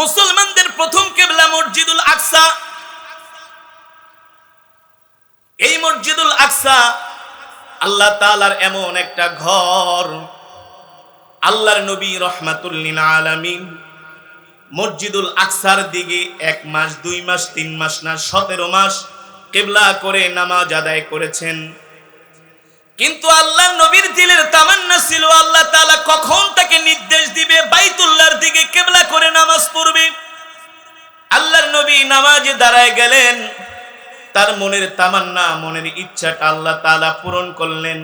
মুসলমানদের প্রথম কেবলা মসজিদুল আকসা। এই মসজিদুল আকসা আল্লাহ তাআলার এমন একটা ঘর। আল্লাহর নবী রহমাতুল্লিন আলামিন মসজিদুল আকসার দিকে এক মাস, দুই মাস, তিন মাস না, সতেরো মাস কেবলা করে নামাজ আদায় করেছেন। কিন্তু আল্লাহ নবীর দিলের তামান্না ছিল আল্লাহ তাআলা কখন তাকে নির্দেশ দিবে বাইতুল্লাহর দিকে কেবলা করে নামাজ পড়বে আল্লাহর নবী নামাজে দাঁড়ায় গেলেন তার মনের তামান্না মনের ইচ্ছাটা আল্লাহ তাআলা পূরণ করলেন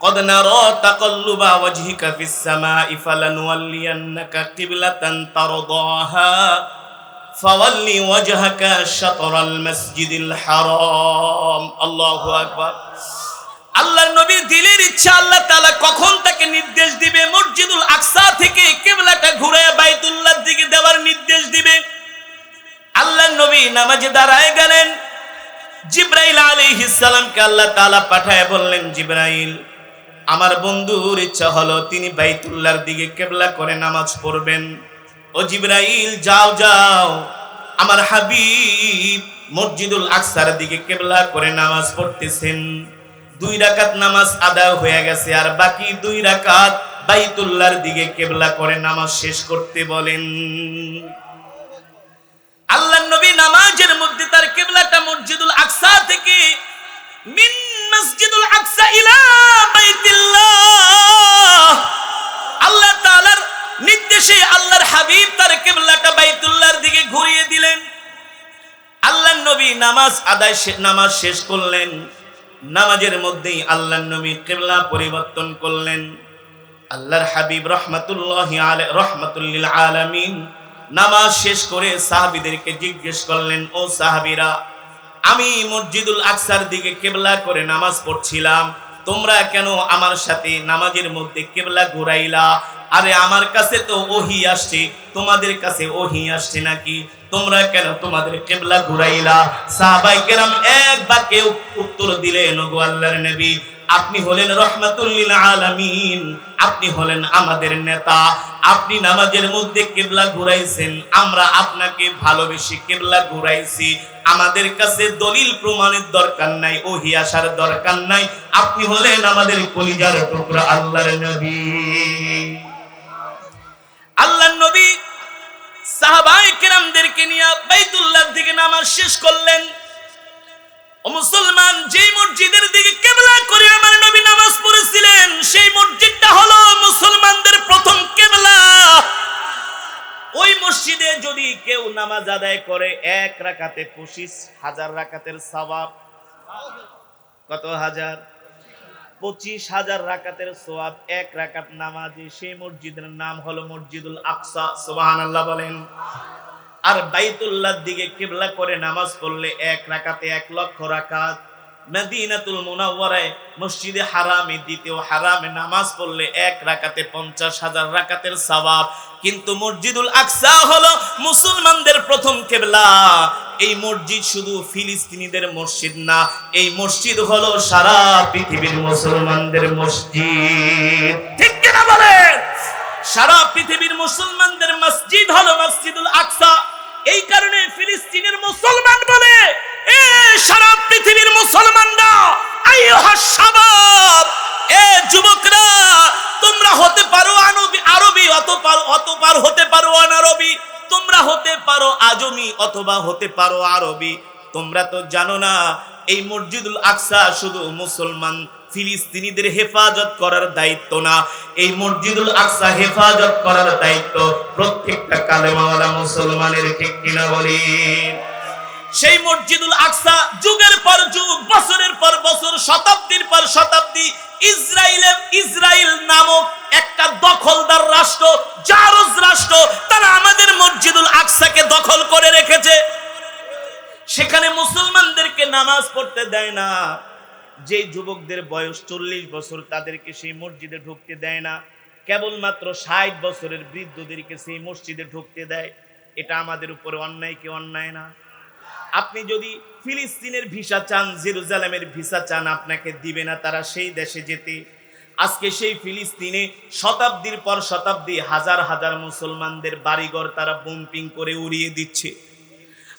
قد نرى تقلب وجهك في السماء فلنولينك قبلة ترضاها فول وجهك شطر المسجد الحرام الله أكبر আল্লাহর নবীর দিলের ইচ্ছা আল্লাহ তাআলা কখন তাকে নির্দেশ দিবে? মসজিদুল আকসা থেকে কেবলাটা ঘুরে বাইতুল্লাহর দিকে দেওয়ার নির্দেশ দিবে। আল্লাহর নবী নামাজে দাঁড়ায় গেলেন। জিব্রাইল আলাইহিস সালামকে আল্লাহ তাআলা পাঠায় বললেন, জিব্রাইল, আমার বন্ধুর ইচ্ছা হলো তিনি বাইতুল্লাহর দিকে কেবলা করে নামাজ পড়বেন। ও জিব্রাইল, যাও যাও। আমার হাবিব মসজিদুল আকসার দিকে কেবলা করে নামাজ পড়তেছেন। দুই রাকাত নামাজ আদায় হয়ে গেছে, আর বাকি দুই রাকাত বাইতুল্লাহর দিকে কেবলা করে নামাজ শেষ করতে বলেন। আল্লাহ নবী নামাজের মধ্যে তার কেবলাটা মসজিদুল আকসা থেকে মিন মসজিদুল আকসা ইলা বাইতুল্লাহ। আল্লাহ তাআলার নির্দেশে আল্লাহর হাবিব তার কেবলাটা বাইতুল্লাহর দিকে ঘুরিয়ে দিলেন। আল্লাহ নবী নামাজ আদায় নামাজ শেষ করলেন। নামাজের মধ্যেই আল্লাহ নবী কেবলা পরিবর্তন করলেন। আল্লাহর হাবিব রহমাতুল্লাহ রহমাতুল্লিল আলামিন নামাজ শেষ করে সাহাবীদেরকে জিজ্ঞেস করলেন, ও সাহাবিরা, আমি মসজিদুল আকসার দিকে কেবলা করে নামাজ পড়ছিলাম, তোমরা কেন আমার সাথে নামাজের মধ্যে কেবলা ঘুরাইলা? আরে, আমার কাছে তো ওহি আসছে, তোমাদের কাছে ওহি আসছে নাকি? তোমরা কেন তোমাদের কেবলা ঘুরাইলা? সাহাবাই কেরাম এক বাক্যে উত্তর দিলেন, ওগো আল্লাহর নবী, আপনি হলেন রহমাতুল্লিল আলামিন। আপনি হলেন আমাদের নেতা। আপনি নামাজের মধ্যে কেবলা ঘুরাইছেন। আমরা আপনাকে ভালোবেসে কেবলা ঘুরাইছি। আমাদের কাছে দলিল প্রমাণের দরকার নাই, ওহি আসার দরকার নাই। আপনি হলেন আমাদের কলিজার টুকরা আল্লাহর নবী। আল্লাহর নবী কেরামদেরকে নিয়ে বাইতুল্লাহ দিকে নামাজ শেষ করলেন। ও মুসলমান, যেই মসজিদের দিকে কেবলা করে আমার নবী নামাজ পড়েছিলেন, সেই মসজিদটা হলো মুসলমানদের প্রথম কেবলা। ওই মসজিদে যদি কেউ নামাজ আদায় করে, এক রাকাতে পঁচিশ হাজার রাকাতের সওয়াব। কত হাজার? পঁচিশ হাজার রাকাতের সোয়াব এক রাকাত নামাজে। সেই মসজিদের নাম হলো মসজিদুল আকসা, সুবহানাল্লাহ বলেন। আর বাইতুল্লাহর দিকে কিবলা করে নামাজ পড়লে এক রাকাতে এক লক্ষ রাকাত। মদিনাতুল মুনাওয়ারায় মসজিদে হারামে, দ্বিতীয় হারামে নামাজ পড়লে এক রাকাতে পঞ্চাশ হাজার রাকাতের কিন্তু মসজিদুল আকসা হলো মুসলমানদের প্রথম কেবলা। এই মসজিদ শুধু ফিলিস্তিনিদের মসজিদ না, এই মসজিদ হলো সারা পৃথিবীর মুসলমানদের মসজিদ। ঠিক কিনা বলেন? সারা পৃথিবীর মুসলমানদের মসজিদ হলো মসজিদুল আকসা। এই কারণে ফিলিস্তিনের মুসলমান বলে, এ সারা পৃথিবীর মুসলমানরা এ যুবকরা, তোমরা হতে পারো আনবি, আরবি অত পার অত পার হতে পারো অনারবি, তোমরা হতে পারো আজমি, অথবা হতে পারো আরবি। তোমরা তো জানো না, এই মসজিদুল আকসা শুধু মুসলমান ফিলিস্তিনিদের হেফাজত করার দায়িত্ব না। এই মসজিদুল আকসা হেফাজত করার দায়িত্ব প্রত্যেকটা কালেমাওয়ালা মুসলমানের, ঠিক কিনা বলি সেই মসজিদুল আকসা যুগের পর যুগ, বছরের পর বছর, শতাব্দীর পর শতাব্দী ইসরায়েলের ইসরায়েল নামক একটা দখলদার রাষ্ট্র, জারজ রাষ্ট্র, তারা আমাদের মসজিদুল আকসাকে দখল করে রেখেছে। সেখানে মুসলমানদেরকে নামাজ পড়তে দেয় না। যে যুবকদের বয়স চল্লিশ বছর, তাদেরকে সেই মসজিদে ঢুকতে দেয় না। কেবলমাত্র ষাট বছরের বৃদ্ধদেরকে সেই মসজিদে ঢুকতে দেয়। এটা আমাদের উপরে অন্যায় কি অন্যায় না? আপনি যদি ফিলিস্তিনের ভিসা চান, জেরুজালেমের ভিসা চান, আপনাকে দিবে না তারা সেই দেশে যেতে। আজকে সেই ফিলিস্তিনে শতাব্দীর পর শতাব্দী হাজার হাজার মুসলমানদের বাড়িঘর তারা বোম্পিং করে উড়িয়ে দিচ্ছে।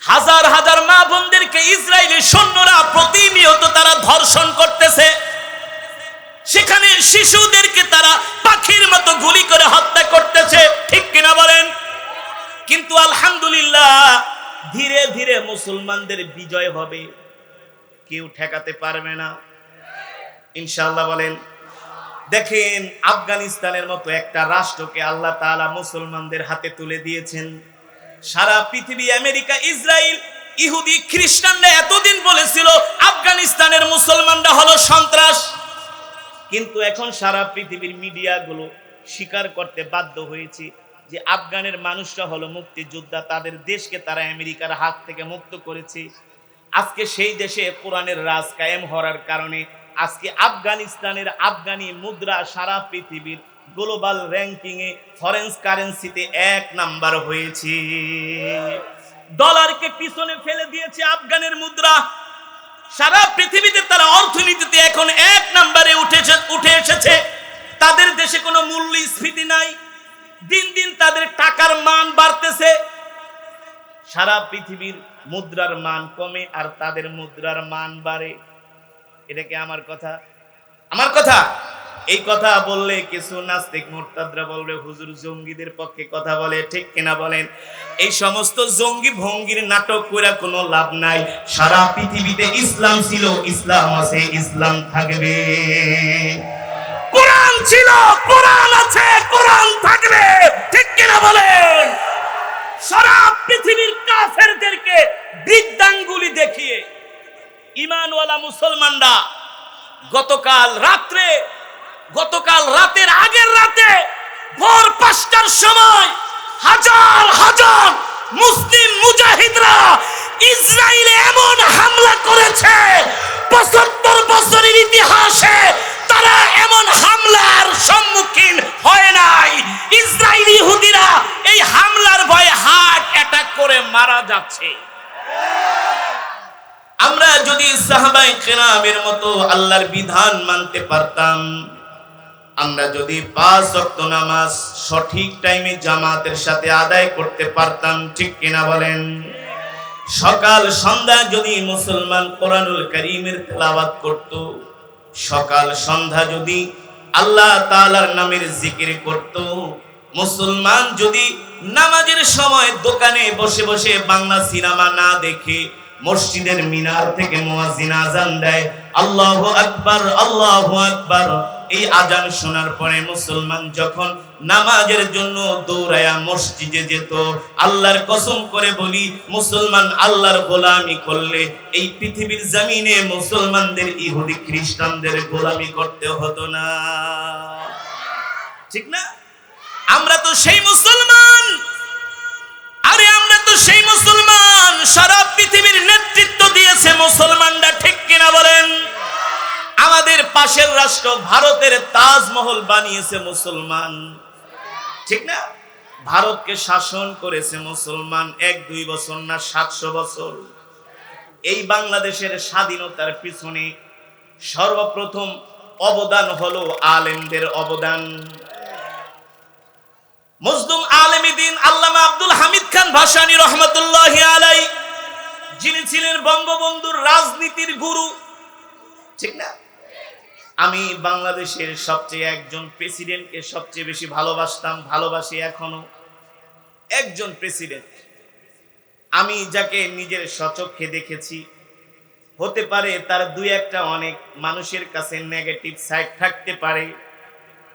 হাজার হাজার মা বোনদেরকে ইসরায়েলের সৈন্যরা প্রতিনিয়ত তারা ধর্ষণ করতেছে। সেখানে শিশুদেরকে তারা পাখির মতো গুলি করে হত্যা করতেছে। ঠিক কিনা বলেন? কিন্তু আলহামদুলিল্লাহ, ধীরে ধীরে মুসলমানদের বিজয় হবে। কেউ ঠেকাতে পারবে না। ইনশাআল্লাহ বলেন, দেখেন আফগানিস্তানের মতো একটা রাষ্ট্রকে আল্লাহ তাআলা মুসলমানদের হাতে তুলে দিয়েছেন। সারা পৃথিবী, আমেরিকা ইসরায়েল ইহুদি, খ্রিস্টানরা এতদিন বলেছিল, আফগানিস্তানের মুসলমানরা হলো সন্ত্রাস। কিন্তু এখন সারা পৃথিবীর মিডিয়াগুলো স্বীকার করতে বাধ্য হয়েছে যে আফগানের মানুষরা হলো মুক্তিযোদ্ধা, তাদের দেশকে তারা আমেরিকার হাত থেকে মুক্ত করেছে। আজকে সেই দেশে কোরআনের রাজ কায়েম হওয়ার কারণে আজকে আফগানিস্তানের আফগানি মুদ্রা সারা পৃথিবীর গ্লোবাল র্যাঙ্কিং এ ফরেন্স কারেন্সিতে এক নাম্বার হয়েছে। ডলারকে পিছনে ফেলে দিয়েছে আফগানের মুদ্রা। সারা পৃথিবীতে তারা অর্থনীতিতে এখন এক নম্বরে উঠেছে, উঠে এসেছে। তাদের দেশে কোনো মূল্যস্ফীতি নাই। দিন দিন তাদের টাকার মান বাড়তেছে। সারা পৃথিবীর মুদ্রার মান কমে আর তাদের মুদ্রার মান বাড়ে। এটা কি আমার কথা? আমার কথা? এই কথা বললে কিছু নাস্তিক মোরতাদরা বলবে, হুজুর জঙ্গিদের পক্ষে কথা বলে, ঠিক কিনা বলেন? এই সমস্ত জঙ্গি ভঙ্গির নাটক করে কোনো লাভ নাই। সারা পৃথিবীতে ইসলাম ছিল, ইসলাম আছে, ইসলাম থাকবে। কোরআন ছিল, কোরআন আছে, কোরআন থাকবে, ঠিক কিনা বলেন? সারা পৃথিবীর কাফেরদেরকে বৃদ্ধাঙ্গুলি দেখিয়ে, ইমানওয়ালা মুসলমানরা গতকাল রাত্রে গতকাল রাতের আগের রাতে ভোর পাঁচটার সময় হাজার হাজার মুসলিম মুজাহিদরা ইসরায়েলে এমন হামলা করেছে, পঁচাত্তর বছরের ইতিহাসে তারা এমন হামলার সম্মুখীন হয় নাই। ইসরায়েলি হুদিরা এই হামলার ভয়ে হার্ট অ্যাটাক করে মারা যাচ্ছে। আমরা যদি সাহাবাই কেরামের মতো আল্লাহর বিধান মানতে পারতাম আমরা যদি পাঁচ ওয়াক্ত নামাজ সঠিক টাইমে জামাতের সাথে আদায় করতে পারতাম, ঠিক কিনা বলেন? সকাল, সন্ধ্যা যদি মুসলমান কোরআনুল করিমের তেলাওয়াত করত, সকাল, সন্ধ্যা যদি আল্লাহ তালার নামের জিকির করত, মুসলমান যদি নামাজের সময় দোকানে বসে বসে বাংলা সিনেমা না দেখে মসজিদের মিনার থেকে মুয়াজ্জিন আজান দেয়, আল্লাহু আকবার আল্লাহু আকবার এই আজান শোনার পরে মুসলমান যখন নামাজের জন্য দৌড়ায়া মসজিদে যেত, আল্লাহর কসম করে বলি, মুসলমান আল্লাহর গোলামি করলে এই পৃথিবীর জমিনে মুসলমানদের ইহুদি খ্রিস্টানদের গোলামি করতে হতো না। ঠিক না? আমরা তো সেই মুসলমান। আরে আমরা তো সেই মুসলমান। সারা রাষ্ট্র ভারতের তাজমহল বানিয়েছে মুসলমান। ঠিক না? ভারতকে শাসন করেছে মুসলমান এক, দুই বছর না সাতশো বছর। এই বাংলাদেশের স্বাধীনতার পিছনে সর্বপ্রথম অবদান হলো আলেমদের অবদান। মজদুম আলেমী দিন আল্লামা আব্দুল হামিদ খান ভাসানী রহমতুল্লাহ আলাই যিনি ছিলেন বঙ্গবন্ধুর রাজনীতির গুরু। ঠিক না? আমি বাংলাদেশের সবচেয়ে একজন প্রেসিডেন্টকে সবচেয়ে বেশি ভালোবাসতাম, ভালোবাসি এখনও। একজন প্রেসিডেন্ট। আমি যাকে নিজের সচক্ষে দেখেছি। হতে পারে তার দুই একটা অনেক মানুষের কাছে নেগেটিভ সাইড থাকতে পারে।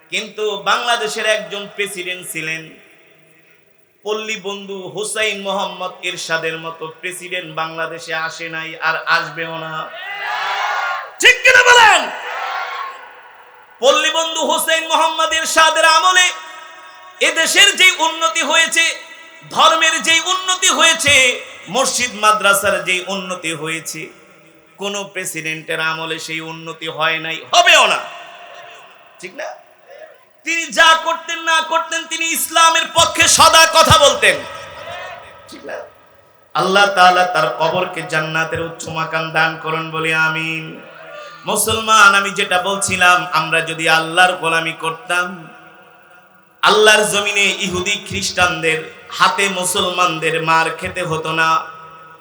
কিন্তু বাংলাদেশের একজন প্রেসিডেন্ট ছিলেন পল্লী বন্ধু হুসাইন মোহাম্মদ এরশাদের মতো। প্রেসিডেন্ট বাংলাদেশে আসে নাই আর আসবেও না ঠিক কিনা বলেন পল্লী বন্ধু হুসাইন মোহাম্মদ এরশাদের আমলে এদেশের যে উন্নতি হয়েছে, ধর্মের যে উন্নতি হয়েছে, মসজিদ মাদ্রাসার যে উন্নতি হয়েছে, কোন প্রেসিডেন্টের আমলে সেই উন্নতি হয় নাই, হবেও না। ঠিক না? তিনি যা করতেন, না করতেন, তিনি ইসলামের পক্ষে সদা কথা বলতেন। ঠিক না? আল্লাহ তাআলা তার কবরকে জান্নাতের উচ্চ মাকাম দান করুন বলে আমিন। মুসলমান, আমি যেটা বলছিলাম, আমরা যদি আল্লাহর গোলামি করতাম, আল্লাহর জমিনে ইহুদি খ্রিস্টানদের হাতে মুসলমানদের মার খেতে হতো না।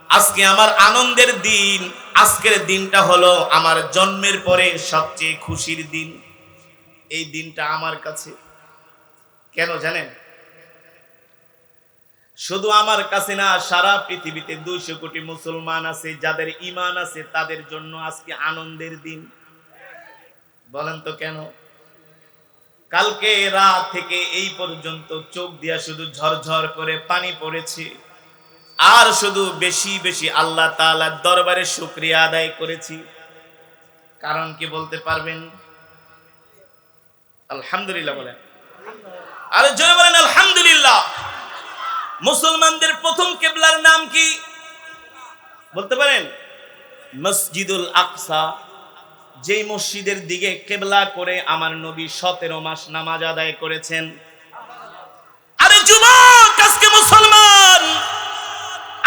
আজকে আমার আনন্দের দিন, আজকের দিনটা হলো আমার জন্মের পরে সবচেয়ে খুশির দিন। এই দিনটা আমার কাছে। কেন জানেন? শুধু আমার কাছে না, সারা পৃথিবীতে দুইশো কোটি মুসলমান আছে, যাদের ইমান আছে, তাদের জন্য আজকে আনন্দের দিন। বলেন তো কেন? কালকে রাত থেকে এই পর্যন্ত চোখ দিয়া শুধু ঝরঝর করে পানি পড়েছে। আর শুধু বেশি বেশি আল্লাহ তাআলার দরবারে শুক্রিয়া আদায় করেছি। কারণ কি বলতে পারবেন? আলহামদুলিল্লাহ বলেন। আরে জয় বলেন, আলহামদুলিল্লাহ। মুসলমানদের প্রথম কেবলার নাম কি? বলতে পারেন? মসজিদুল আকসা, যেই মসজিদের দিকে কেবলা করে আমার নবী সতেরো মাস নামাজ আদায় করেছেন। আরে যুবক, আজকে মুসলমান,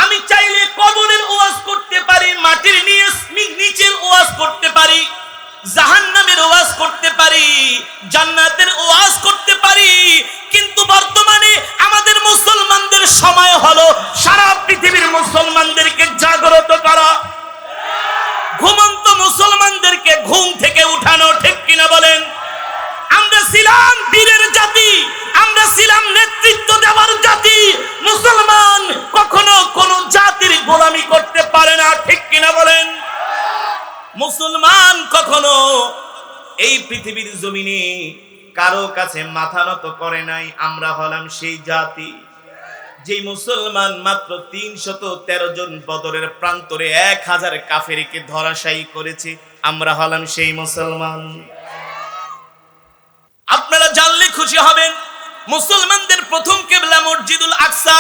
আমি চাইলে কবরের ওয়াজ করতে পারি, মাটির নিচের ওয়াজ করতে পারি, জাহান্নামের ওয়াজ করতে পারি, জান্নাতের ওয়াজ করতে পারি, কিন্তু বর্তমানে সময় হলো সারা পৃথিবীর মুসলমানদেরকে জাগ্রত করা। ঘুমন্ত মুসলমানদেরকে ঘুম থেকে উঠানো ঠিক কিনা বলেন? আমরা ছিলাম বীরের জাতি, আমরা ছিলাম নেতৃত্ব দেওয়ার জাতি। মুসলমান কখনো কোন জাতির গোলামি করতে পারে না ঠিক কিনা বলেন? মুসলমান কখনো এই পৃথিবীর জমিনে কারও কাছে মাথা নত করে নাই, আমরা হলাম সেই জাতি। যে মুসলমান মাত্র তিনশত তেরো জন বদরের প্রান্তরে এক হাজার কাফেরিকে ধরাশায়ী করেছে, আমরা হলাম সেই মুসলমান। আপনারা জানলে খুশি হবেন, মুসলমানদের প্রথম কেবলা মসজিদুল আকসা।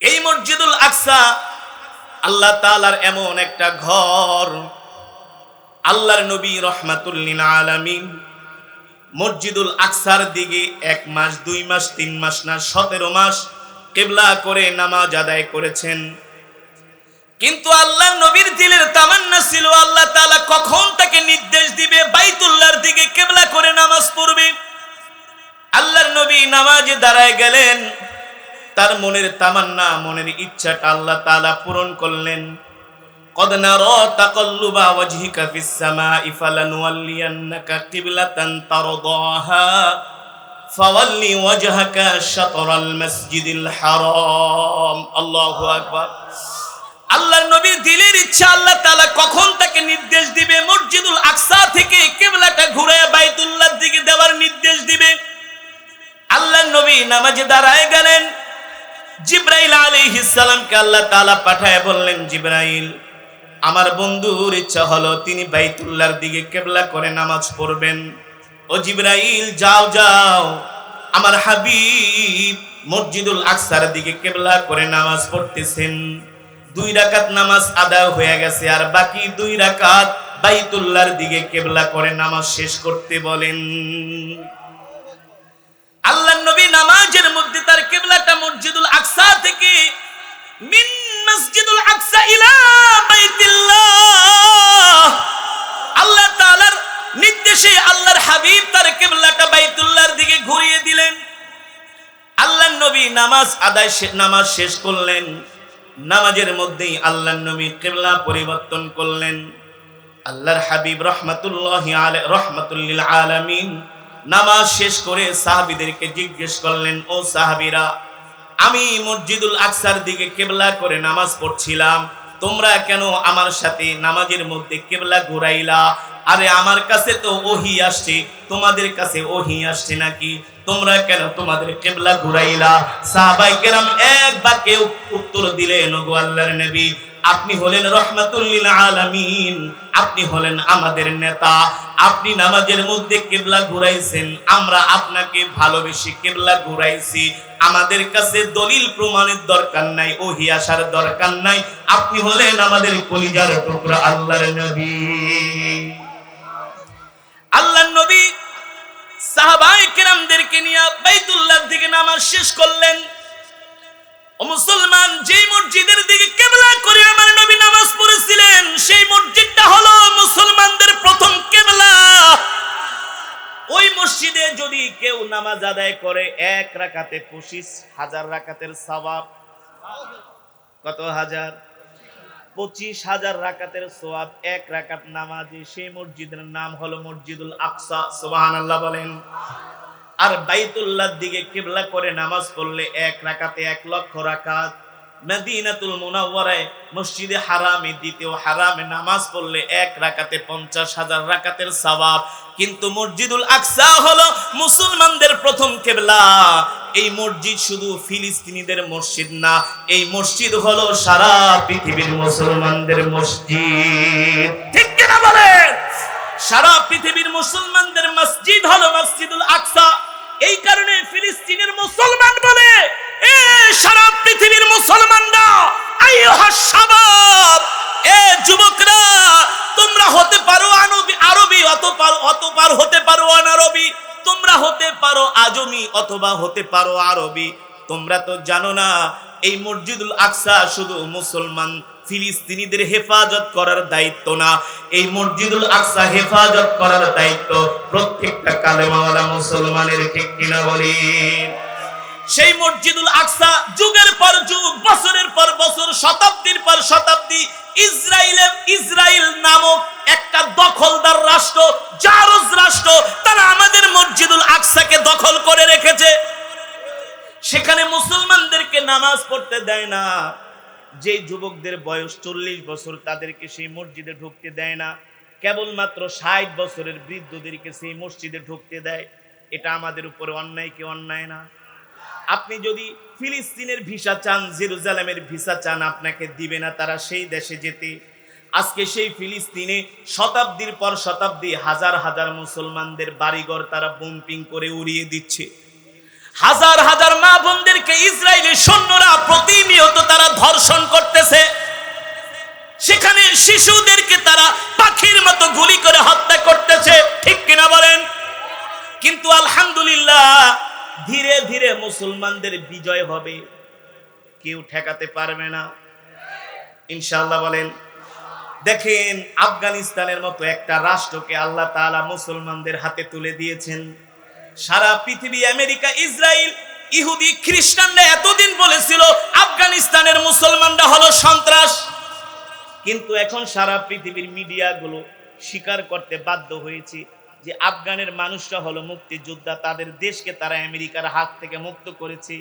এই মসজিদুল আকসা আল্লাহ তাআলার এমন একটা ঘর, আল্লাহর নবী রহমাতুল্লিল আলামিন মসজিদুল আকসার দিকে এক মাস, দুই মাস, তিন মাস না, সতেরো মাস কেবলা করে নামাজ আদায় করেছেন। কিন্তু আল্লাহ নবীর দিলের তামান্না ছিল, আল্লাহ তালা কখন তাকে নির্দেশ দিবে? বাইতুল্লাহর দিকে কেবলা করে নামাজ পড়বে। আল্লাহর নবী নামাজে দাঁড়ায় গেলেন। তার মনের তামান্না, মনের ইচ্ছাটা আল্লাহ তাআলা পূরণ করলেন। قد نرى تقلب وجهك في السماء فلنولينك قبلة ترضاها فول وجهك شطر المسجد الحرام الله أكبر আল্লাহর নবীর দিলের ইচ্ছা আল্লাহ তাআলা কখন তাকে নির্দেশ দিবে মসজিদুল আকসা থেকে কিবলাটা ঘুরে বাইতুল্লাহর দিকে দেওয়ার নির্দেশ দিবে আল্লাহর নবী নামাজে দাঁড়ায় গেলেন জিব্রাইল আলাইহিস সালামকে আল্লাহ তাআলা পাঠায় বললেন জিব্রাইল আমার বন্ধুর ইচ্ছা হলো তিনি বাইতুল্লাহর দিকে কেবলা করে নামাজ পড়বেন। ও জিব্রাইল, যাও যাও। আমার হাবিব মসজিদুল আকসার দিকে কেবলা করে নামাজ পড়তেছেন। দুই রাকাত নামাজ আদায় হয়ে গেছে, আর বাকি দুই রাকাত বাইতুল্লাহর দিকে কেবলা করে নামাজ শেষ করতে বলেন। আল্লাহ নবী নামাজের মধ্যে তার কেবলাটা মসজিদুল আকসা থেকে মিন মসজিদুল আকসা ইলা বাইতুল্লাহ। আল্লাহ তাআলার নির্দেশে আল্লাহর হাবিব তার কেবলাটা বাইতুল্লাহর দিকে ঘুরিয়ে দিলেন। আল্লাহ নবী নামাজ আদায় নামাজ শেষ করলেন। নামাজের মধ্যেই আল্লাহ নবী কেবলা পরিবর্তন করলেন। আল্লাহর হাবিব রহমাতুল্লাহ রহমাতুল্লিল আলামিন নামাজ শেষ করে সাহাবীদেরকে জিজ্ঞেস করলেন, ও সাহাবীরা আমি মসজিদুল আকসার দিকে কেবলা করে নামাজ পড়ছিলাম। তোমরা কেন আমার সাথে নামাজের মধ্যে কেবলা ঘুরাইলা? আরে আমার কাছে তো ওহি আসছে। তোমাদের কাছে ওহি আসছে নাকি? তোমরা কেন তোমাদের কেবলা ঘুরাইলা? সাহাবাই কেরাম এক বাক্যে উত্তর দিলে ওগো আল্লাহর নবী আপনি হলেন রহমাতুল্লিল আলামিন, আপনি হলেন আমাদের নেতা। আপনি নামাজের মধ্যে কেবলা ঘুরাইছেন, আমরা আপনাকে ভালোবেসে কেবলা ঘুরাইছি। আমাদের কাছে দলিল প্রমাণের দরকার নাই, ওহি আসার দরকার নাই। আপনি হলেন আমাদের কলিজার টুকরা আল্লাহর নবী। আল্লাহর নবী সাহাবায়ে কেরামদেরকে নিয়ে বাইতুল্লাহ থেকে নামাজ শেষ করলেন। মুসলমান যে মসজিদের আদায় করে, এক রাকাতে পঁচিশ হাজার রাকাতের সওয়াব। কত হাজার? পঁচিশ হাজার রাকাতের সোয়াব এক রাকাত নামাজে। সেই মসজিদের নাম হলো মসজিদুল আকসা সুবাহান আল্লাহ বলেন। আর বাইতুল্লাহর দিকে কেবলা করে নামাজ পড়লে এক রাকাতে এক লক্ষ রাকাত। মদিনাতুল মুনাওয়ারায় মসজিদে হারামে দ্বিতীয় হারামে নামাজ পড়লে এক রাকাতে পঞ্চাশ হাজার রাকাতের সওয়াব। কিন্তু মসজিদুল আকসা হলো মুসলমানদের প্রথম কেবলা। এই মসজিদ শুধু ফিলিস্তিনিদের মসজিদ না, এই মসজিদ হলো সারা পৃথিবীর মুসলমানদের মসজিদ। ঠিক কিনা বলেন? সারা পৃথিবীর মুসলমানদের মসজিদ হলো মসজিদুল আকসা। এই কারণে ফিলিস্তিনের মুসলমান বলে, এ, সারা পৃথিবীর মুসলমানরা এ যুবকরা, তোমরা হতে পারো আরবি হতে পারো তোমরা হতে পারো আজমি, অথবা হতে পারো আরবি। তোমরা তো জানো না, এই মসজিদুল আকসা শুধু মুসলমান, ফিলিস্তিনিদের হেফাজত করার দায়িত্ব না। এই মসজিদুল আকসা হেফাজত করার দায়িত্ব প্রত্যেকটা কালেমাওয়ালা মুসলমানের ঠিক কিনা বলেন। সেই মসজিদুল আকসা যুগের পর যুগ, বছরের পর বছর, শতাব্দীর পর শতাব্দী ইসরায়েলে ইসরায়েল নামক একটা দখলদার রাষ্ট্র, জারজ রাষ্ট্র, তারা আমাদের মসজিদুল আকসাকে দখল করে রেখেছে। সেখানে মুসলমানদেরকে নামাজ পড়তে দেয় না। যে যুবকদের বয়স চল্লিশ বছর, তাদেরকে সেই মসজিদে ঢুকতে দেয় না। কেবলমাত্র ষাট বছরের বৃদ্ধদেরকে সেই মসজিদে ঢুকতে দেয়। এটা আমাদের উপরে অন্যায় কি অন্যায় না? আপনি যদি ফিলিস্তিনের ভিসা চান, জেরুজালেমের ভিসা চান, আপনাকে দিবে না, তারা সেই দেশে যেতে। আজকে সেই ফিলিস্তিনে শতাব্দীর পর শতাব্দী হাজার হাজার মুসলমানদের বাড়িঘর তারা বোম্পিং করে উড়িয়ে দিচ্ছে। হাজার হাজার মা বোনদেরকে ইসরায়েলের সৈন্যরা প্রতিনিয়ত তারা ধর্ষণ করতেছে। সেখানে শিশুদেরকে তারা পাখির মতো গুলি করে হত্যা করতেছে। ঠিক কিনা বলেন? কিন্তু আলহামদুলিল্লাহ ধীরে ধীরে মুসলমানদের বিজয় হবে। কেউ ঠেকাতে পারবে না। ইনশাআল্লাহ বলেন, দেখেন আফগানিস্তানের মতো একটা রাষ্ট্রকে আল্লাহ তাআলা মুসলমানদের হাতে তুলে দিয়েছেন। সারা পৃথিবী, আমেরিকা ইসরায়েল ইহুদি, খ্রিস্টানরা এতদিন বলেছিল, আফগানিস্তানের মুসলমানরা হলো সন্ত্রাস। কিন্তু এখন সারা পৃথিবীর মিডিয়াগুলো স্বীকার করতে বাধ্য হয়েছে। যে আফগানের মানুষরা হলো মুক্তিযোদ্ধা, তাদের দেশকে তারা আমেরিকার হাত থেকে মুক্ত করেছে।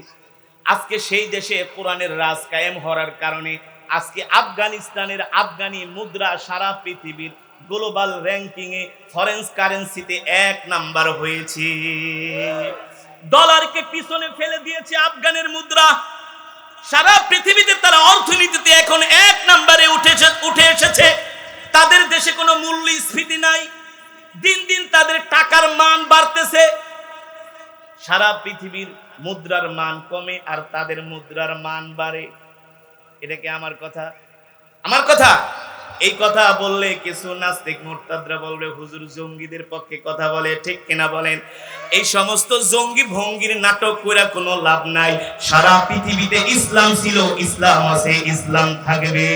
আজকে সেই দেশে কোরআনের রাজ কায়েম হওয়ার কারণে আজকে আফগানিস্তানের আফগানি মুদ্রা সারা পৃথিবীর গ্লোবাল র্যাঙ্কিং এ ফরেন্স কারেন্সিতে এক নাম্বার হয়েছে। ডলারকে পিছনে ফেলে দিয়েছে আফগানের মুদ্রা। সারা পৃথিবীতে তারা অর্থনীতিতে এখন এক নাম্বারে উঠেছে, উঠে এসেছে। তাদের দেশে কোনো মূল্যস্ফীতি নাই। দিন দিন তাদের টাকার মান বাড়তেছে। সারা পৃথিবীর মুদ্রার মান কমে আর তাদের মুদ্রার মান বাড়ে। এটা কি আমার কথা? আমার কথা? এই কথা বললে কিছু নাস্তিক, মোরতাদরা বলবে, হুজুর জঙ্গিদের পক্ষে কথা বলে, ঠিক কিনা বলেন? এই সমস্ত জঙ্গি ভঙ্গির নাটক করে কোনো লাভ নাই। সারা পৃথিবীতে ইসলাম ছিল, ইসলাম আছে, ইসলাম থাকবে।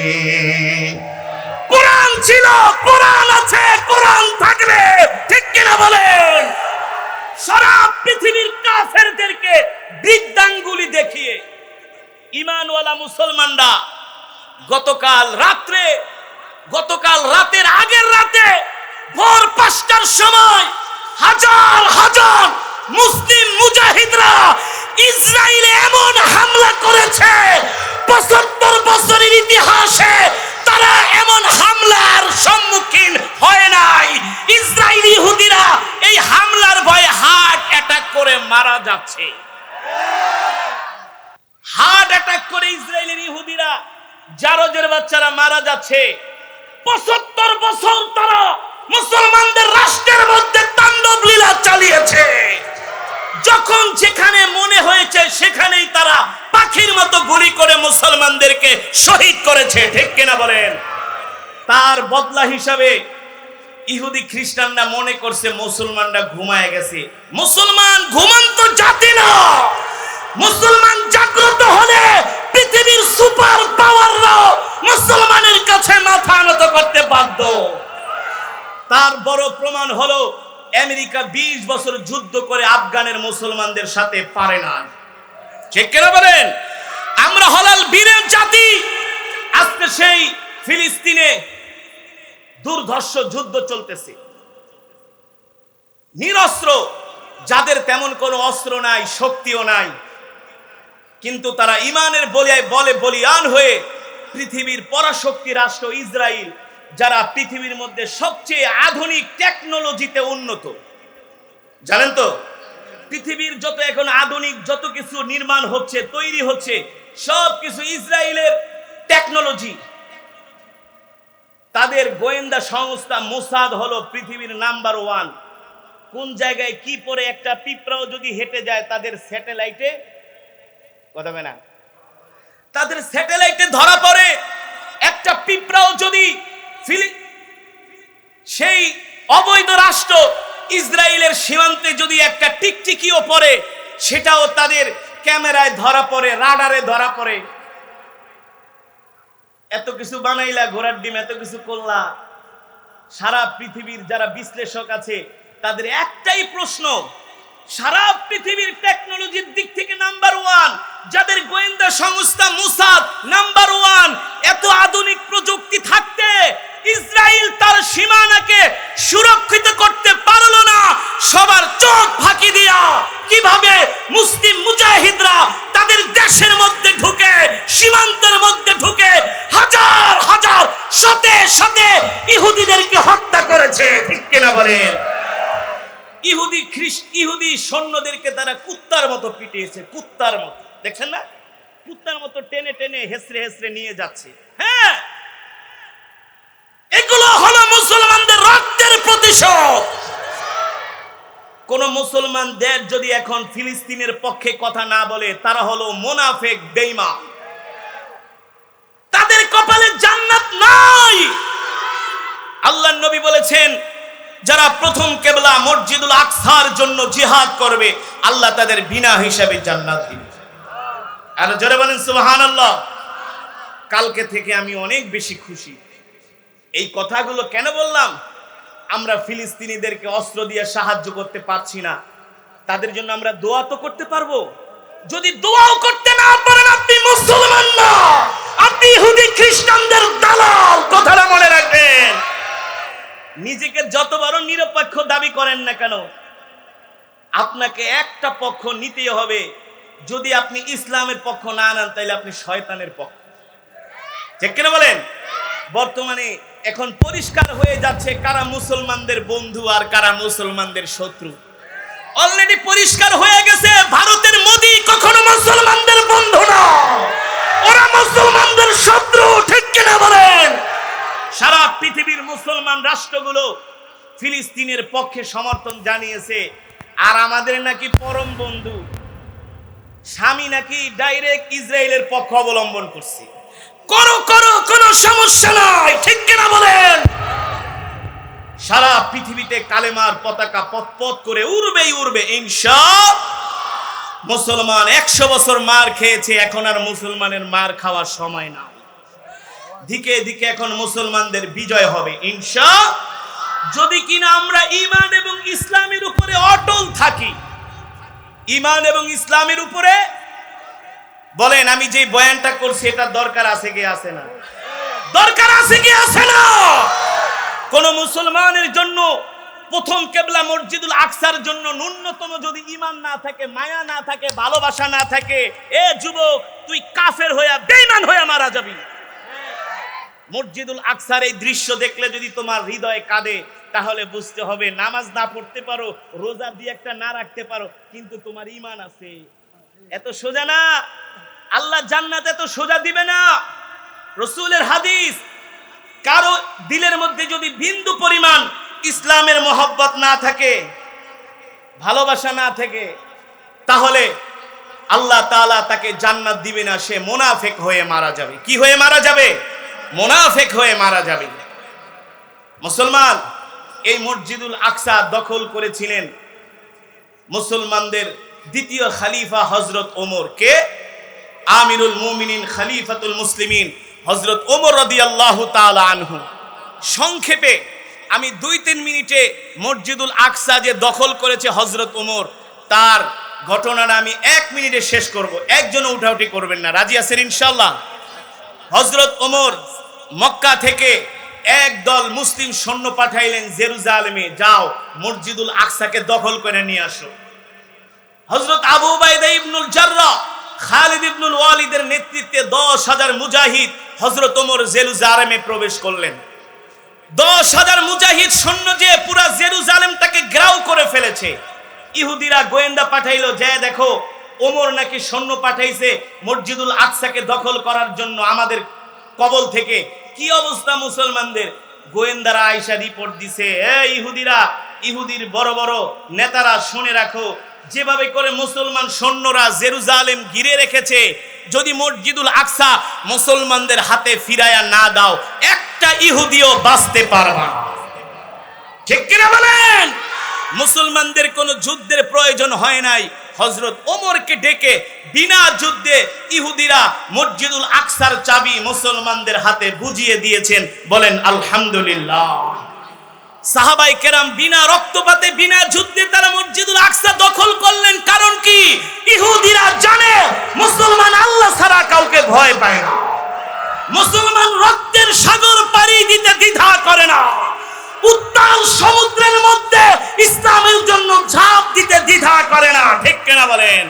কোরআন ছিল, কোরআন আছে, কোরআন থাকবে। ঠিক কিনা বলেন? সারা পৃথিবীর কাফেরদেরকে বৃদ্ধাঙ্গুলি দেখিয়ে ইমানওয়ালা মুসলমানরা গতকাল রাত্রে, গতকাল রাতের আগের রাতে ভোর পাঁচটার সময় হাজার হাজার মুসলিম মুজাহিদরা ইসরায়েলে এমন হামলা করেছে, পঁচাত্তর বছরের ইতিহাসে তারা এমন হামলার সম্মুখীন হয় নাই। এই হামলার ভয়ে হার্ট অ্যাটাক করে মারা যাচ্ছে। হার্ট অ্যাটাক করে ইসরায়েলের ইহুদিরা জারজের বাচ্চারা মারা যাচ্ছে। পঁচাত্তর বছর তারা মুসলমানদের রাষ্ট্রের মধ্যে তাণ্ডব লীলা চালিয়েছে। যখন যেখানে মনে হয়েছে সেখানেই তারা পাখির মতো গুলি করে মুসলমানদেরকে শহীদ করেছে, ঠিক কিনা বলেন? তার বদলা হিসাবে ইহুদি খ্রিস্টানরা মনে করছে মুসলমানরা ঘুমায় গেছে। মুসলমান ঘুমন্ত জাতি না। মুসলমান জাগ্রত হলে পৃথিবীর সুপার পাওয়াররাও মুসলমানের কাছে মাথা নত করতে বাধ্য। তার বড় প্রমাণ হলো, আমেরিকা ২০ বছর যুদ্ধ করে আফগানের মুসলমানদের সাথে পারে না ঠিক কেন বলেন? আমরা হলাল বীরের জাতি। আজকে সেই ফিলিস্তিনে দুর্ধর্ষ যুদ্ধ চলতেছে। নিরস্ত্র, যাদের তেমন কোনো অস্ত্র নাই, শক্তিও নাই। কিন্তু তারা ইমানের বলিয়ায় বলে বলিয়ান হয়ে পৃথিবীর পরাশক্তি রাষ্ট্র ইসরায়েল যারা পৃথিবীর মধ্যে সবচেয়ে আধুনিক টেকনোলজিতে উন্নত। জানেন তো পৃথিবীর যত এখন আধুনিক যত কিছু নির্মাণ হচ্ছে, তৈরি হচ্ছে সব কিছু ইসরায়েলের টেকনোলজি তাদের গোয়েন্দা সংস্থা মোসাদ হলো পৃথিবীর নাম্বার ওয়ান। কোন জায়গায় কি পরে একটা পিঁপড়াও যদি হেঁটে যায়, তাদের স্যাটেলাইটে, কথা না, তাদের স্যাটেলাইটে ধরা পড়ে। একটা পিঁপড়াও যদি সেই অবৈধ রাষ্ট্র ইসরায়েলের সীমান্তে যদি একটা টিকটিকিও পড়ে, সেটাও তাদের ক্যামেরায় ধরা পড়ে, রাডারে ধরা পড়ে। এত কিছু বানাইলা, ঘোড়ার ডিম এত কিছু করলা। সারা পৃথিবীর যারা বিশ্লেষক আছে, তাদের একটাই প্রশ্ন, সারা পৃথিবীর টেকনোলজির দিক থেকে নাম্বার ওয়ান যাদের গোয়েন্দা সংস্থা মুসাদ নাম্বার ওয়ান এত আধুনিক প্রযুক্তি থাকতে ইসরায়েল তার সীমানাকে সৈন্যদেরকে তারা কুত্তার মতো পিটিয়েছে, কুত্তার মতো। দেখছেন না? কুত্তার মতো টেনে টেনে হেসরে হেসরে নিয়ে যাচ্ছে। হ্যাঁ! এগুলো হলো মুসলমানদের রক্তের প্রতিশোধ। কোন মুসলমান দেশ যদি এখন ফিলিস্তিনের পক্ষে কথা না বলে, তারা হলো মোনাফেক বেইমান তাদের কপালে জান্নাত নাই। আল্লাহ নবী বলেছেন যারা প্রথম কেবলা মসজিদুল আকসার জন্য জিহাদ করবে, আল্লাহ তাদের বিনা হিসাবে জান্নাত দিবে। আর জোরে বলেন, সুবহানাল্লাহ। কালকে থেকে আমি অনেক বেশি খুশি। এই কথাগুলো কেন বললাম? আমরা ফিলিস্তিনিদেরকে অস্ত্র দিয়ে সাহায্য করতে পারছি না। তাদের জন্য আমরা দোয়া তো করতে পারব। যদি দোয়াও করতে না পারেন, আপনি মুসলমান না। আপনি ইহুদি, খ্রিস্টানদের দালাল, কথাটা মনে রাখবেন। নিজেকে যত বড় নিরপেক্ষ দাবি করেন না কেন, আপনাকে একটা পক্ষ নিতেই হবে। যদি আপনি ইসলামের পক্ষ না আনেন তাহলে আপনি শয়তানের পক্ষ। ঠিক কিনা বলেন? বর্তমানে এখন পরিষ্কার হয়ে যাচ্ছে কারা মুসলমানদের বন্ধু আর কারা মুসলমানদের শত্রু। অলরেডি পরিষ্কার হয়ে গেছে, ভারতের মোদি কখনো মুসলমানদের বন্ধু না। ওরা মুসলমানদের শত্রু, ঠিক কিনা বলেন? সারা পৃথিবীর মুসলমান রাষ্ট্রগুলো ফিলিস্তিনের পক্ষে সমর্থন জানিয়েছে। আর আমাদের নাকি পরম বন্ধু, স্বামী নাকি ডাইরেক্ট ইসরায়েলের পক্ষ অবলম্বন করছে। করো করো কোনো সমস্যা নাই, ঠিক কিনা বলেন? সারা পৃথিবীতে কালেমার পতাকা পথ করে উড়বেই উড়বে, ইনশা মুসলমান একশো বছর মার খেয়েছে, এখন আর মুসলমানের মার খাওয়ার সময় না। দিকে দিকে এখন মুসলমানদের বিজয় হবে, ইনশা যদি কিনা আমরা ইমান এবং ইসলামের উপরে অটল থাকি ইমান এবং ইসলামের উপরে, বলেন আমি যে বয়ানটা করছি, এটা দরকার আছে কি আছে না? দরকার আছে কি আছে না? কোন মুসলমানের জন্য প্রথম কেবলা মসজিদুল আকসার জন্য ন্যূনতম যদি ইমান না থাকে, মায়া না থাকে, ভালোবাসা না থাকে, এ যুবক, তুই কাফের হইয়া বেঈমান হইয়া মারা যাবি। মসজিদুল আকসার এই দৃশ্য দেখলে যদি তোমার হৃদয় কাঁদে, তাহলে বুঝতে হবে নামাজ না পড়তে পারো, রোজা দিয়ে একটা না রাখতে পারো, কিন্তু তোমার ইমান আছে। এত সোজা না? আল্লাহ জান্নাত এত সোজা দিবে না। রসুলের হাদিস, কারও দিলের মধ্যে যদি বিন্দু পরিমাণ ইসলামের মহব্বত না থাকে, ভালোবাসা না থাকে, তাহলে আল্লাহ তাআলা তাকে জান্নাত দিবে না, সে মোনাফেক হয়ে মারা যাবে। কি হয়ে মারা যাবে? মোনাফেক হয়ে মারা যাবে। মুসলমান, এই মসজিদুল আকসা দখল করেছিলেন মুসলমানদের দ্বিতীয় খালিফা হজরত ওমর। কে? আমিরুল মুমিনিন, খালিফাতুল মুসলিমিন হজরত ওমর রাদিয়াল্লাহু তাআলা আনহু। সংক্ষেপে, আমি দুই তিন মিনিটে মসজিদুল আকসা যে দখল করেছে হজরত ওমর, তার ঘটনাটা আমি এক মিনিটে শেষ করব। একজনও উঠাউঠি করবেন না। রাজি আছেন ইনশাল্লাহ হজরত ওমর মক্কা থেকে এক দল মুসলিম সৈন্য পাঠাইলেন জেরুজালেমে, যাও, মসজিদুল আকসাকে দখল করে নিয়ে আসো। হজরত আবু বাইদা ইবনুল জাররা, খালিদ ইবনুল ওয়ালিদের নেতৃত্বে দশ হাজার মুজাহিদ হজরত ওমর জেরুজালেমে প্রবেশ করলেন। দশ হাজার মুজাহিদ সৈন্য যে পুরা জেরুজালেমটাকে গ্রাউ করে ফেলেছে। ইহুদিরা গোয়েন্দা পাঠাইলো, যে দেখো, ওমর নাকি সৈন্য পাঠাইছে মসজিদুল আকসাকে দখল করার জন্য আমাদের কবল থেকে। কি অবস্থা মুসলমানদের? গোয়েন্দারা আয়সা রিপোর্ট দিছে ইহুদিরা, ইহুদির বড় বড় নেতারা শুনে রাখো, যেভাবে করে মুসলমান সৈন্যরা জেরুজালেম ঘিরে রেখেছে, যদি মসজিদুল আকসা মুসলমানদের হাতে ফিরায়া না দাও, একটা ইহুদিও বাঁচতে পারবা ঠিক কিনা বলেন? মুসলমানদের কোনো যুদ্ধের প্রয়োজন হয় নাই। হজরত ওমরকে ডেকে বিনা যুদ্ধে ইহুদিরা মসজিদুল আকসার চাবি মুসলমানদের হাতে বুঝিয়ে দিয়েছেন, বলেন, আলহামদুলিল্লাহ। সাহাবাই কেরাম বিনা রক্তপাতে, বিনা যুদ্ধে তারা মসজিদুল আকসা দখল করলেন। কারণ কি? ইহুদিরা জানে, মুসলমান আল্লাহ ছাড়া কাউকে ভয় পায় না। মুসলমান রক্তের সাগর পাড়ি দিতে দ্বিধা করে না। উত্তাল সমুদ্রের মধ্যে ইসলামের জন্য ঝাঁপ দিতে দ্বিধা করে না, ঠিক কেনা বলেন?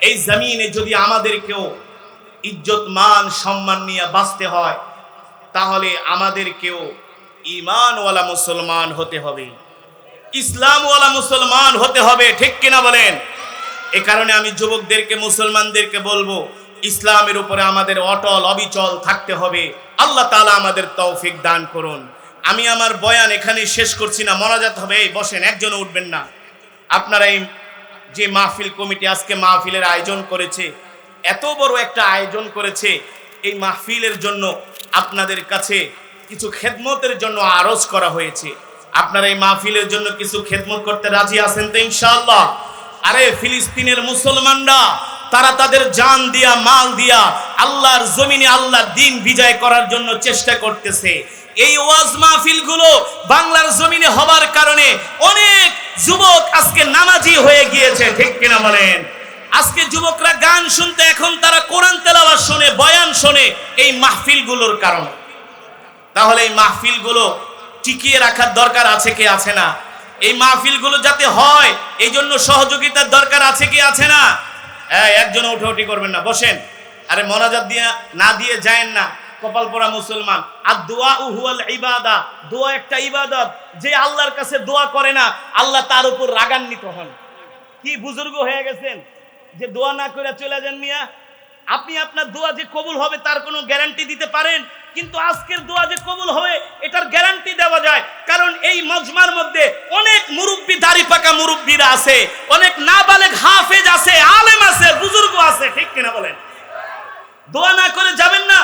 এই জমিনে যদি আমাদেরকেও ইজ্জত, মান, সম্মান নিয়ে বাঁচতে হয়, তাহলে আমাদেরকেও ইমানওয়ালা মুসলমান হতে হবে। ইসলামওয়ালা মুসলমান হতে হবে, ঠিক কিনা বলেন? এ কারণে আমি যুবকদেরকে, মুসলমানদেরকে বলব, ইসলামের উপরে আমাদের অটল, অবিচল থাকতে হবে। আল্লাহ তাআলা আমাদের তৌফিক দান করুন। আমি আমার বয়ান এখানে শেষ করছি না, মনাজাত হবে। এই বসেন, একজনও উঠবেন না। আপনারা এই যে মাহফিল কমিটি আজকে মাহফিলের আয়োজন করেছে, এত বড় একটা আয়োজন করেছে, এই মাহফিলের জন্য আপনাদের কাছে কিছু খেদমতের জন্য আরজ করা হয়েছে। আপনারা এই মাহফিলের জন্য কিছু খেদমত করতে রাজি আছেন তো ইনশাআল্লাহ? আরে ফিলিস্তিনের মুসলমানরা, তারা তাদের জান দিয়া, মাল দিয়া, আল্লাহর জমিনে আল্লাহ দিন বিজয় করার জন্য চেষ্টা করতেছে। এই ওয়াজ মাহফিলগুলো বাংলার জমিনে হবার কারণে অনেক যুবক আজকে নামাজি হয়ে গিয়েছে, ঠিক কিনা বলেন? আজকে যুবকরা গান শুনতে, এখন তারা কোরআন তেলাওয়াত শোনে, বয়ান শোনে এই মাহফিলগুলোর কারণে। তাহলে এই মাহফিলগুলো টিকিয়ে রাখার দরকার আছে কি আছে না? এই মাহফিলগুলো যাতে হয়, এই জন্য সহযোগিতার দরকার আছে কি আছে না? হ্যাঁ একজন উঠোউঠি করবেন না, বসেন। আরে মনাজাত দিয়ে না দিয়ে যায়েন না। কপাল পরা মুসলমান। আর দোয়া উহুয়াল ইবাদা, দোয়া একটা ইবাদত। যে আল্লাহর কাছে দোয়া করে না, আল্লাহ তার উপর রাগান্বিত হন। কি বুজুর্গ হয়ে গেছেন? যে দোয়া না করে চলে যান মিয়া, আপনি আপনার দোয়া যে কবুল হবে তার কোনো গ্যারান্টি দিতে পারেন? কিন্তু আজকের দোয়া যে কবুল হবে, এটার গ্যারান্টি দেওয়া যায়। কারণ এই মজমার মধ্যে অনেক মুরব্বী, দাড়ি পাকা মুরব্বীরা আছে। অনেক নাবালেগ হাফেজ আছে, আলেম আছে, বুজুর্গ আছে, ঠিক কিনা বলেন? দোয়া না করে যাবেন না।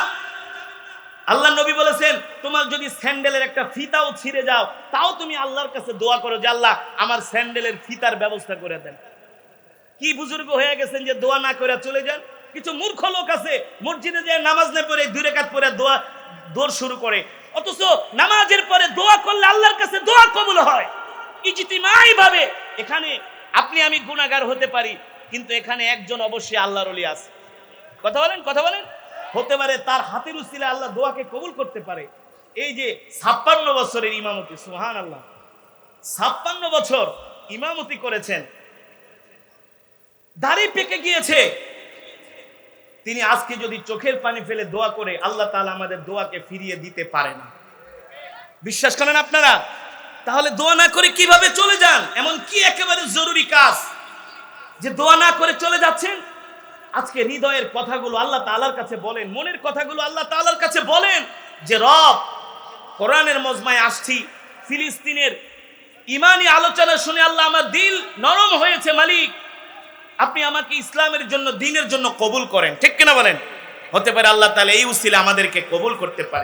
আল্লাহ নবী বলেছেন, তোমার যদি স্যান্ডেলের একটা ফিতাও ছিঁড়ে যাও, তাও তুমি আল্লাহর কাছে দোয়া করো যে, আল্লাহ, আমার স্যান্ডেলের ফিতার ব্যবস্থা করে দেন। কি বুজুর্গ হয়ে গেছেন যে, দোয়া না করে চলে যান? কিছু মূর্খ লোক আছে, মসজিদে যে নামাজ না পড়ে দুই রেখাত পরে দোয়া, দৌড় শুরু করে। অথচ নামাজের পরে দোয়া করলে আল্লাহর কাছে দোয়া কবুল হয়। ইজতিমাই ভাবে, এখানে আপনি আমি গুণাগার হতে পারি, কিন্তু এখানে একজন অবশ্যই আল্লাহর আছে। কথা বলেন কথা বলেন। হতে পারে তার হাতের উসিলে আল্লাহ দোয়াকে কবুল করতে পারে। এই যে ছাপ্পান্ন বছরের ইমামতি সুহান আল্লাহ ছাপ্পান্ন বছর ইমামতি করেছেন। দাড়ি পেকে গিয়েছে। তিনি আজকে যদি চোখের পানি ফেলে দোয়া করে, আল্লাহ তাআলা আমাদের দোয়াকে ফিরিয়ে দিতে পারে না। বিশ্বাস করেন আপনারা? তাহলে দোয়া না করে কীভাবে চলে যান? এমন কি একেবারে জরুরি কাজ? যে দোয়া না করে চলে যাচ্ছেন? আজকে হৃদয়ের কথাগুলো আল্লাহ তালার কাছে বলেন, মনের কথাগুলো আল্লাহ তালার কাছে বলেন যে, রব, কোরআনের মজমায় আসছি, ফিলিস্তিনের ইমানি আলোচনা শুনে আল্লাহ আমার দিল নরম হয়েছে, মালিক। আপনি আমাকে ইসলামের জন্য, দিনের জন্য কবুল করেন, ঠিক কিনা বলেন? হতে পারে আল্লাহ তাহলে এই উসিলে আমাদেরকে কবুল করতে পারে।